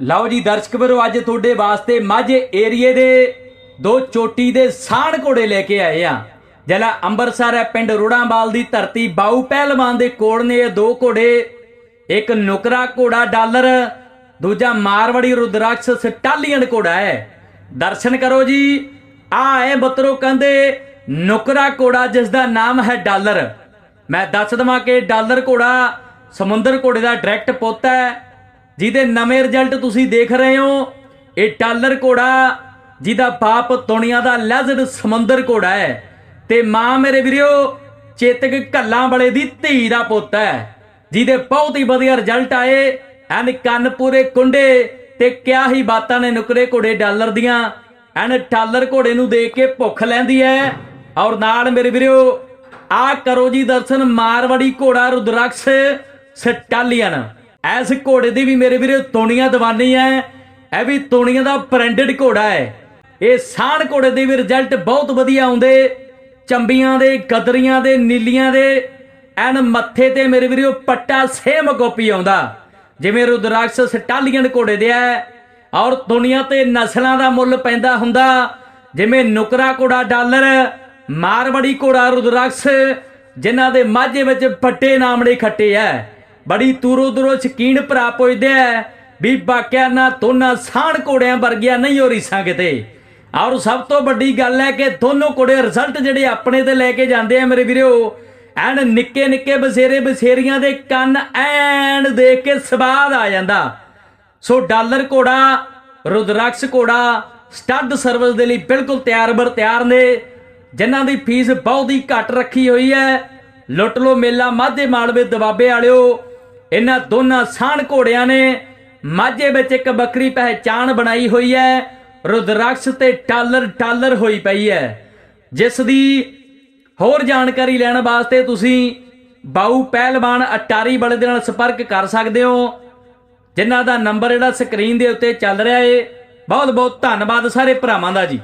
ਲਓ ਜੀ, ਦਰਸ਼ਕ ਵੀਰੋ, ਅੱਜ ਤੁਹਾਡੇ ਵਾਸਤੇ ਮਾਝੇ ਏਰੀਏ ਦੇ ਦੋ ਚੋਟੀ ਦੇ ਸਾਣ ਘੋੜੇ ਲੈ ਕੇ ਆਏ ਆ। ਜਿਹੜਾ ਅੰਮ੍ਰਿਤਸਰ ਹੈ, ਪਿੰਡ ਰੁੜਾਂਵਾਲ ਦੀ ਧਰਤੀ, ਬਾਊ ਪਹਿਲਵਾਨ ਦੇ ਕੋਲ ਨੇ ਇਹ ਦੋ ਘੋੜੇ। ਇੱਕ ਨੁਕਰਾ ਘੋੜਾ ਡਾਲਰ, ਦੂਜਾ ਮਾਰਵੜੀ ਰੁਦਰਾਕਸ਼ ਸਟਾਲੀਅਨ ਘੋੜਾ ਹੈ। ਦਰਸ਼ਨ ਕਰੋ ਜੀ, ਆ ਹੈ ਬਤਰੋ ਕਹਿੰਦੇ ਨੁਕਰਾ ਘੋੜਾ ਜਿਸ ਦਾ ਨਾਮ ਹੈ ਡਾਲਰ। ਮੈਂ ਦੱਸ ਦਵਾਂ ਕਿ ਡਾਲਰ ਘੋੜਾ ਸਮੁੰਦਰ ਘੋੜੇ ਦਾ ਡਾਇਰੈਕਟ ਪੁੱਤ ਹੈ। ਜਿਹਦੇ ਨਵੇਂ ਰਿਜ਼ਲਟ ਤੁਸੀਂ ਦੇਖ ਰਹੇ ਹੋ, ਇਹ ਟਾਲਰ ਘੋੜਾ, ਜਿਹਦਾ ਬਾਪ ਦੁਨੀਆ ਦਾ ਲੈਜਡ ਸਮੁੰਦਰ ਘੋੜਾ ਹੈ। ਤੇ ਮਾਂ ਮੇਰੇ ਵੀਰਿਓ ਚੇਤਕ ਕੱਲਾਂ ਵਾਲੇ ਦੀ ਧੀ ਦਾ ਪੁੱਤ ਹੈ, ਜਿਹਦੇ ਬਹੁਤ ਹੀ ਵਧੀਆ ਰਿਜ਼ਲਟ ਆਏ, ਐਨ ਕੰਨ ਪੂਰੇ ਕੁੰਡੇ ਤੇ ਕਿਆ ਹੀ ਬਾਤਾਂ ਨੇ ਨੁਕਰੇ ਘੋੜੇ ਡਾਲਰ ਦੀਆਂ। ਐਨ ਟਾਲਰ ਘੋੜੇ ਨੂੰ ਦੇਖ ਕੇ ਭੁੱਖ ਲੈਂਦੀ ਹੈ। ਔਰ ਨਾਲ ਮੇਰੇ ਵੀਰਿਓ ਆ ਕਰੋ ਜੀ ਦਰਸ਼ਨ ਮਾਰਵੜੀ ਘੋੜਾ ਰੁਦਰਾਕਸ਼ ਸਟਾਲੀਅਨ। ਐਸ ਘੋੜੇ ਦੀ ਵੀ ਮੇਰੇ ਵੀਰੇ ਤੋਣੀਆਂ ਦੀਵਾਨੀ ਹੈ ਇਹ ਵੀ ਤੋਣੀਆਂ ਦਾ ਬ੍ਰਾਂਡਡ ਘੋੜਾ ਹੈ ਇਹ ਸਾਣ ਘੋੜੇ ਦੇ ਵੀ ਰਿਜ਼ਲਟ ਬਹੁਤ ਵਧੀਆ ਆਉਂਦੇ। ਚੰਬੀਆਂ ਦੇ, ਗਦਰੀਆਂ ਦੇ, ਨੀਲੀਆਂ ਦੇ। ਐਨ ਮੱਥੇ ਤੇ ਮੇਰੇ ਵੀਰੇ ਪੱਟਾ ਸੇਮ ਗੋਪੀ ਆਉਂਦਾ। ਜਿਵੇਂ ਰੁਦਰਾਕਸ਼ ਸਟਾਲੀਅਨ ਘੋੜੇ ਦੇ ਹੈ ਔਰ ਦੁਨੀਆ ਤੇ ਨਸਲਾਂ ਦਾ ਮੁੱਲ ਪੈਂਦਾ ਹੁੰਦਾ। ਜਿਵੇਂ ਨੁਕਰਾ ਘੋੜਾ ਡਾਲਰ, ਮਾਰਵੜੀ ਘੋੜਾ ਰੁਦਰਾਕਸ਼, ਜਿਨ੍ਹਾਂ ਦੇ ਮਾਝੇ ਵਿੱਚ ਵੱਡੇ ਨਾਮੜੇ ਖੱਟੇ ਐ। ਬੜੀ ਦੂਰੋਂ ਦੂਰੋਂ ਸ਼ਕੀਨ ਭਰਾ ਪੁੱਜਦੇ ਐ ਵੀ ਬਾਕਿਆ ਨਾ ਦੋਨਾਂ ਸਾਣ ਘੋੜਿਆਂ ਵਰਗਿਆ ਨਹੀਂ ਹੋ ਰੀਸਾਂ ਕਿਤੇ। ਔਰ ਸਭ ਤੋਂ ਵੱਡੀ ਗੱਲ ਹੈ ਕਿ ਦੋਨੋਂ ਘੋੜੇ ਰਿਜ਼ਲਟ ਜਿਹੜੇ ਆਪਣੇ ਤੇ ਲੈ ਕੇ ਜਾਂਦੇ ਆ ਮੇਰੇ ਵੀਰੋ, ਐਨ ਨਿੱਕੇ ਨਿੱਕੇ ਬਸੇਰੇ ਬਸੇਰੀਆਂ ਦੇ ਕੰਨ ਐਨ ਦੇਖ ਕੇ ਸਵਾਦ ਆ ਜਾਂਦਾ। ਸੋ ਡਾਲਰ ਘੋੜਾ, ਰੁਦਰਾਕਸ਼ ਘੋੜਾ, ਸਟੱਡ ਸਰਵਿਸ ਦੇ ਲਈ ਬਿਲਕੁਲ ਤਿਆਰ ਬਰ ਤਿਆਰ ਨੇ, ਜਿਨ੍ਹਾਂ ਦੀ ਫੀਸ ਬਹੁਤ ਹੀ ਘੱਟ ਰੱਖੀ ਹੋਈ ਹੈ। ਲੁੱਟ ਲੋ ਮੇਲਾ, ਮਾਝੇ ਮਾਲਵੇ ਦਬਾਬੇ ਵਾਲਿਓ ਇਹਨਾਂ ਦੋਨਾਂ ਸਾਣ ਘੋੜਿਆਂ ਨੇ ਮਾਝੇ ਵਿੱਚ ਇੱਕ ਬੱਕਰੀ ਪਹਿਚਾਣ ਬਣਾਈ ਹੋਈ ਹੈ। ਰੁਦਰਾਕਸ਼ ਤੇ ਟਾਲਰ ਟਾਲਰ ਹੋਈ ਪਈ ਹੈ। ਜਿਸ ਦੀ ਹੋਰ ਜਾਣਕਾਰੀ ਲੈਣ ਵਾਸਤੇ ਤੁਸੀਂ ਬਾਊ ਪਹਿਲਵਾਨ ਅਟਾਰੀ ਵਾਲੇ ਦੇ ਨਾਲ ਸੰਪਰਕ ਕਰ ਸਕਦੇ ਹੋ, ਜਿਨ੍ਹਾਂ ਦਾ ਨੰਬਰ ਜਿਹੜਾ ਸਕਰੀਨ ਦੇ ਉੱਤੇ ਚੱਲ ਰਿਹਾ ਏ। ਬਹੁਤ ਬਹੁਤ ਧੰਨਵਾਦ ਸਾਰੇ ਭਰਾਵਾਂ ਦਾ ਜੀ।